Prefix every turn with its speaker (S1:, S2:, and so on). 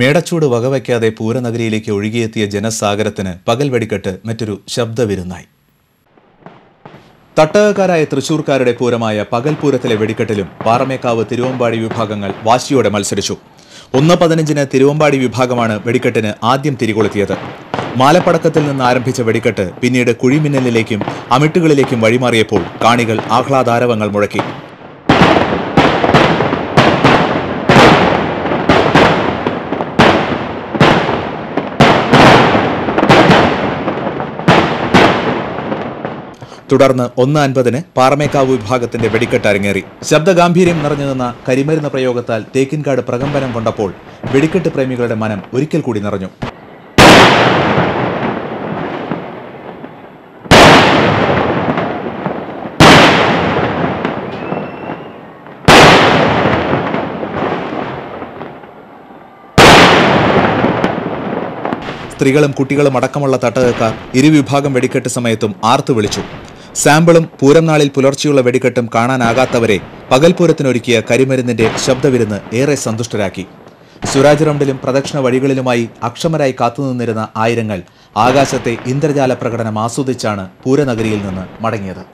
S1: മേടച്ചൂട് വകവയ്ക്കാതെ പൂരനഗരിയിലേക്ക് ഒഴുകിയെത്തിയ ജനസാഗരത്തിന് പകൽ വെടിക്കെട്ട് മറ്റൊരു ശബ്ദവിരുന്നായി. തട്ടകക്കാരായ തൃശൂർക്കാരുടെ പൂരമായ പകൽപൂരത്തിലെ വെടിക്കെട്ടിലും പാറമേക്കാവ് തിരുവമ്പാടി വിഭാഗങ്ങൾ വാശിയോടെ മത്സരിച്ചു. ഒന്ന് പതിനഞ്ചിന് തിരുവമ്പാടി വിഭാഗമാണ് വെടിക്കെട്ടിന് ആദ്യം തിരികൊളുത്തിയത്. മാലപ്പടക്കത്തിൽ നിന്ന് ആരംഭിച്ച വെടിക്കെട്ട് പിന്നീട് കുഴിമിന്നലിലേക്കും അമിട്ടുകളിലേക്കും വഴിമാറിയപ്പോൾ കാണികൾ ആഹ്ലാദാരവങ്ങൾ മുഴക്കി. തുടർന്ന് ഒന്ന് അൻപതിന് പാറമേക്കാവ് വിഭാഗത്തിന്റെ വെടിക്കെട്ട് അരങ്ങേറി ശബ്ദഗാംഭീര്യം നിറഞ്ഞു നിന്ന കരിമരുന്ന് പ്രയോഗത്താൽ തേക്കിൻകാട് പ്രകമ്പനം കൊണ്ടപ്പോൾ വെടിക്കെട്ട് പ്രേമികളുടെ മനം ഒരിക്കൽ കൂടി നിറഞ്ഞു. സ്ത്രീകളും കുട്ടികളും അടക്കമുള്ള തട്ടകക്കാർ ഇരുവിഭാഗം വെടിക്കെട്ട് സമയത്തും ആർത്തു വിളിച്ചു. സാമ്പിളും പൂരം നാളിൽ പുലർച്ചെയുള്ള വെടിക്കെട്ടും കാണാനാകാത്തവരെ പകൽപൂരത്തിനൊരുക്കിയ കരിമരുന്നിന്റെ ശബ്ദവിരുന്ന് ഏറെ സന്തുഷ്ടരാക്കി. സുരാജ് റൗണ്ടിലും പ്രദക്ഷിണ വഴികളിലുമായി അക്ഷമരായി കാത്തുനിന്നിരുന്ന ആയിരങ്ങൾ ആകാശത്തെ ഇന്ദ്രജാല പ്രകടനം ആസ്വദിച്ചാണ് പൂരനഗരിയിൽ നിന്ന് മടങ്ങിയത്.